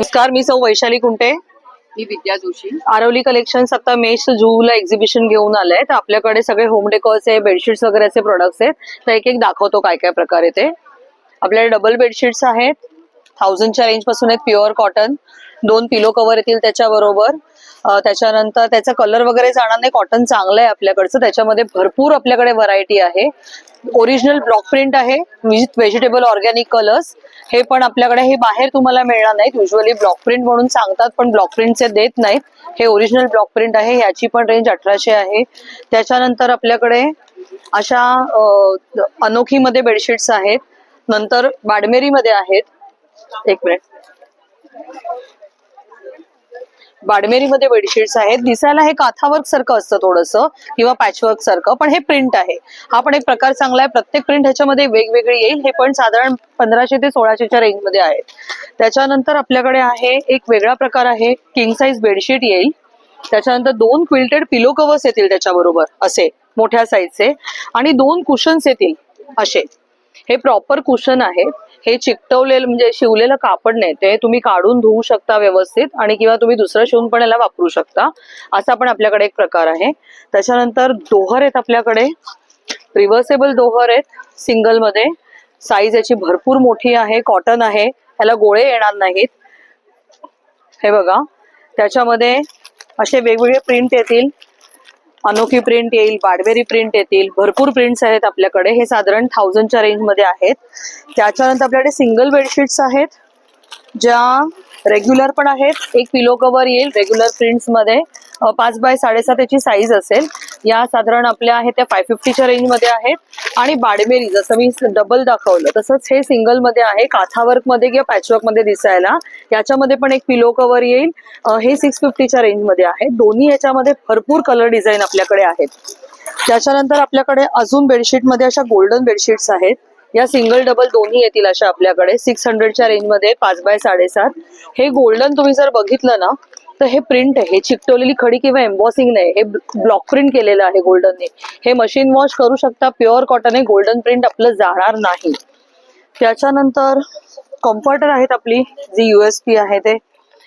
नमस्कार मी सौ वैशाली कुंटे. मी विद्या जोशी. आरवली कलेक्शन्स आता मेष जूला एक्झिबिशन घेऊन आलंय तर आपल्याकडे सगळे होम डेकोरचे बेडशीट्स वगैरेचे प्रोडक्ट्स आहेत. तर एक एक दाखवतो काय काय प्रकारे ते. आपल्याकडे डबल बेडशीट्स आहेत. थाउजंडच्या रेंजपासून आहेत प्युअर कॉटन दोन पिलो कव्हर येतील त्याच्याबरोबर. त्याच्यानंतर त्याचा कलर वगैरे जाणार नाही. कॉटन चांगलं आहे आपल्याकडचं. त्याच्यामध्ये भरपूर आपल्याकडे व्हरायटी आहे. ओरिजिनल ब्लॉक प्रिंट आहे. विथ व्हेजिटेबल ऑर्गॅनिक कलर्स हे पण आपल्याकडे हे बाहेर तुम्हाला मिळणार नाहीत. युजली ब्लॉक प्रिंट म्हणून सांगतात पण ब्लॉक प्रिंटचे देत नाहीत. हे ओरिजिनल ब्लॉक प्रिंट आहे याची पण रेंज अठराशे आहे. त्याच्यानंतर आपल्याकडे अशा अनोखीमध्ये बेडशीट्स आहेत. नंतर बाडमेरीमध्ये आहेत. एक मिनिट बाडमेरीमध्ये बेडशीट्स आहेत. दिसायला हे काथावर्क सारखं असतं थोडंसं किंवा पॅचवर्क सारखं पण हे प्रिंट आहे. हा पण एक प्रकार चांगला आहे. प्रत्येक प्रिंट ह्याच्यामध्ये वेगवेगळी येईल. हे पण साधारण पंधराशे ते सोळाशेच्या रेंजमध्ये आहेत. त्याच्यानंतर आपल्याकडे आहे एक वेगळा प्रकार आहे. किंग साईज बेडशीट येईल. त्याच्यानंतर दोन क्विल्टेड पिलो कवर्स येतील त्याच्याबरोबर असे मोठ्या साईजचे आणि दोन कुशन्स येतील असे. हे प्रॉपर कुशन आहे. हे चिकटवलेलं म्हणजे शिवलेलं कापड नाही. ते तुम्ही काढून धुवू शकता व्यवस्थित आणि किंवा तुम्ही दुसरं शिवून पण याला वापरू शकता. असा पण आपल्याकडे एक प्रकार आहे. त्याच्यानंतर दोहर आहेत आपल्याकडे. रिव्हर्सेबल दोहर आहेत सिंगलमध्ये. साईज याची भरपूर मोठी आहे. कॉटन आहे. ह्याला गोळे येणार नाहीत. हे बघा. त्याच्यामध्ये असे वेगवेगळे प्रिंट येतील. अनोखी प्रिंट येईल बाडबेरी प्रिंट येतील भरपूर प्रिंट्स आहेत आपल्याकडे. हे साधारण थाउजंडच्या रेंजमध्ये आहेत. त्याच्यानंतर आपल्याकडे सिंगल बेडशीट्स आहेत ज्या रेग्युलर पण आहेत. एक पिलो कव्हर येईल रेग्युलर प्रिंट्समध्ये. पाच बाय साडेसात याची साईज असेल. या साधारण आपल्या आहेत त्या फाय फिफ्टीच्या रेंजमध्ये आहेत. आणि बाडमेरी जसं मी डबल दाखवलं तसंच हे सिंगलमध्ये आहे. काथावर्कमध्ये किंवा पॅचवर्कमध्ये दिसायला. याच्यामध्ये पण एक पिलो कव्हर येईल. हे सिक्स फिफ्टीच्या रेंजमध्ये आहे दोन्ही याच्यामध्ये भरपूर कलर डिझाईन आपल्याकडे आहेत. त्याच्यानंतर आपल्याकडे अजून बेडशीटमध्ये अशा गोल्डन बेडशीट्स आहेत. या सिंगल डबल दोन्ही येतील अशा आपल्याकडे. सिक्स हंड्रेडच्या रेंजमध्ये पाच बाय साडेसात. हे गोल्डन तुम्ही जर बघितलं ना तर हे प्रिंट आहे. हे चिकटवलेली खडी किंवा एम्बॉसिंग नाही. हे ब्लॉक प्रिंट केलेलं आहे गोल्डनने. हे मशीन वॉश करू शकता. प्युअर कॉटन आहे. गोल्डन प्रिंट आपलं जाणार नाही. त्याच्यानंतर कम्फर्टर आहेत आपली. जी युएसपी आहे ते.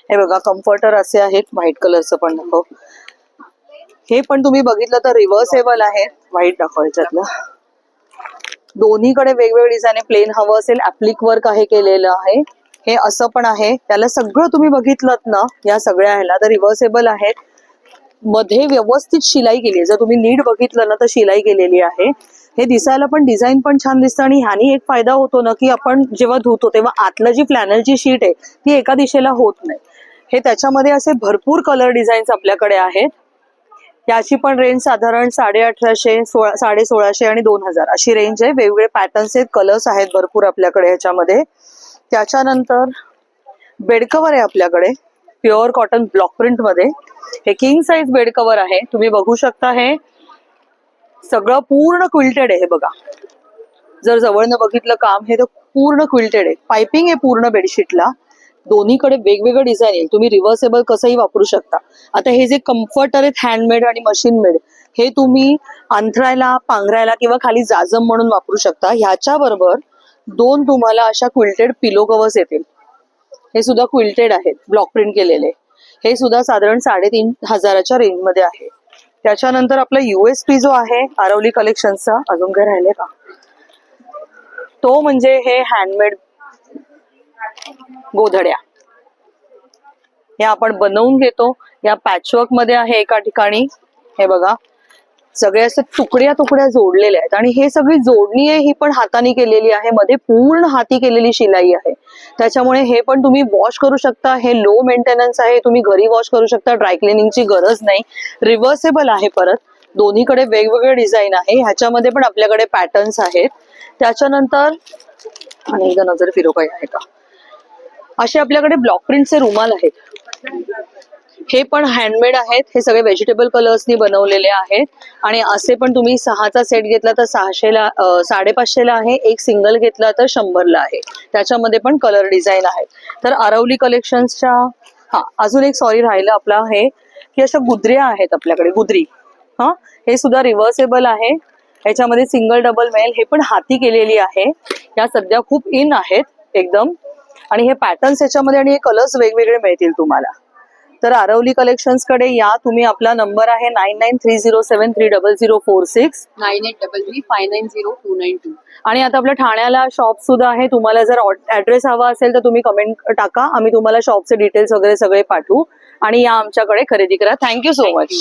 हे बघा कम्फर्टर असे आहेत. व्हाईट कलरचं पण दाखव. हे पण तुम्ही बघितलं तर रिव्हर्सेबल आहे. व्हाईट दाखवायच्यातलं दोन्हीकडे वेगवेगळे डिझाईन आहे प्लेन हवं असेल ऍप्लिक वर्क आहे केलेलं आहे. हे असं पण आहे. त्याला सगळं तुम्ही बघितलं ना या सगळ्या ह्याला. तर रिव्हर्सेबल आहेत. मध्ये व्यवस्थित शिलाई केली आहे. जर तुम्ही नीट बघितलं ना तर शिलाई केलेली आहे. हे दिसायला पण डिझाईन पण छान दिसतं आणि ह्यानी एक फायदा होतो ना की आपण जेव्हा धुतो तेव्हा आतलं जी फ्लॅनलची शीट आहे ती एका दिशेला होत नाही. हे त्याच्यामध्ये असे भरपूर कलर डिझाईन्स आपल्याकडे आहेत. याची पण रेंज साधारण साडे अठराशे सोळा साडे सोळाशे आणि दोन हजार अशी रेंज आहे. वेगवेगळे पॅटर्न्स आहेत. कलर्स आहेत भरपूर आपल्याकडे ह्याच्यामध्ये. त्याच्यानंतर बेडकवर आहे आपल्याकडे. प्युअर कॉटन ब्लॉक प्रिंटमध्ये. हे किंग साईज बेड कव्हर आहे. तुम्ही बघू शकता हे. सगळं पूर्ण क्विल्टेड आहे हे बघा. जर जवळनं बघितलं काम हे तर पूर्ण क्विल्टेड आहे. पायपिंग आहे पूर्ण बेडशीटला दोन्हीकडे वेगवेगळं डिझाईन येईल. तुम्ही रिव्हर्सेबल कसंही वापरू शकता. आता हे जे कम्फर्टर आहेत हँडमेड आणि मशीन मेड हे तुम्ही अंथरायला पांघरायला किंवा खाली जाजम म्हणून वापरू शकता. ह्याच्या बरोबर दोन तुम्हाला अशा क्विल्टेड पिलो कवर्स येतील. हे सुद्धा क्विल्टेड आहेत ब्लॉक प्रिंट केलेले. हे सुद्धा साधारण साडेतीन हजाराच्या रेंजमध्ये आहे. त्याच्यानंतर आपला युएसपी जो आहे आरवली कलेक्शनचा अजून काय राहिले का? तो म्हणजे हे हँडमेड गोधड्या. हे आपण बनवून घेतो. या पॅचवर्कमध्ये आहे एका ठिकाणी. हे बघा. सगळे असे तुकड्या तुकड्या जोडलेल्या आहेत. आणि हे सगळी जोडणी आहे ही पण हाताने केलेली आहे. मध्ये पूर्ण हाती केलेली शिलाई आहे. त्याच्यामुळे हे पण तुम्ही वॉश करू शकता. हे लो मेंटेनन्स आहे. तुम्ही घरी वॉश करू शकता. ड्राय क्लिनिंगची गरज नाही. रिव्हर्सेबल आहे परत. दोन्हीकडे वेगवेगळे डिझाईन आहे. ह्याच्यामध्ये पण आपल्याकडे पॅटर्न्स आहेत. त्याच्यानंतर आणि एकदा नजर फिरो काही आहे का असे आपल्याकडे ब्लॉक प्रिंटचे रुमाल आहेत. हे पण हँडमेड आहेत. हे सगळे व्हेजिटेबल कलर्सनी बनवलेले आहेत. आणि असे पण तुम्ही सहाचा सेट घेतला तर सहाशेला साडेपाचशेला आहे. एक सिंगल घेतला तर शंभरला आहे. त्याच्यामध्ये पण कलर डिझाईन आहेत. तर आरवली कलेक्शन्सच्या हा अजून एक सॉरी राहिलं आपला आहे की अशा गुदऱ्या आहेत आपल्याकडे गुदरी. हा हे सुद्धा रिव्हर्सेबल आहे. याच्यामध्ये सिंगल डबल मेल हे पण हाती केलेली आहे. या सध्या खूप इन आहेत एकदम. आणि हे पॅटर्न्स याच्यामध्ये आणि हे कलर्स वेगवेगळे मिळतील तुम्हाला. तर आरवली कलेक्शन्सकडे या तुम्ही आपला नंबर आहे nine nine three zero seven three double zero four six nine eight double three five nine zero two nine two आणि आता आपल्या ठाण्याला शॉप सुद्धा आहे तुम्हाला जर ऍड्रेस हवा असेल तर तुम्ही कमेंट टाका. आम्ही तुम्हाला शॉपचे डिटेल्स वगैरे सगळे पाठवू. आणि या आमच्याकडे खरेदी करा. Thank you so much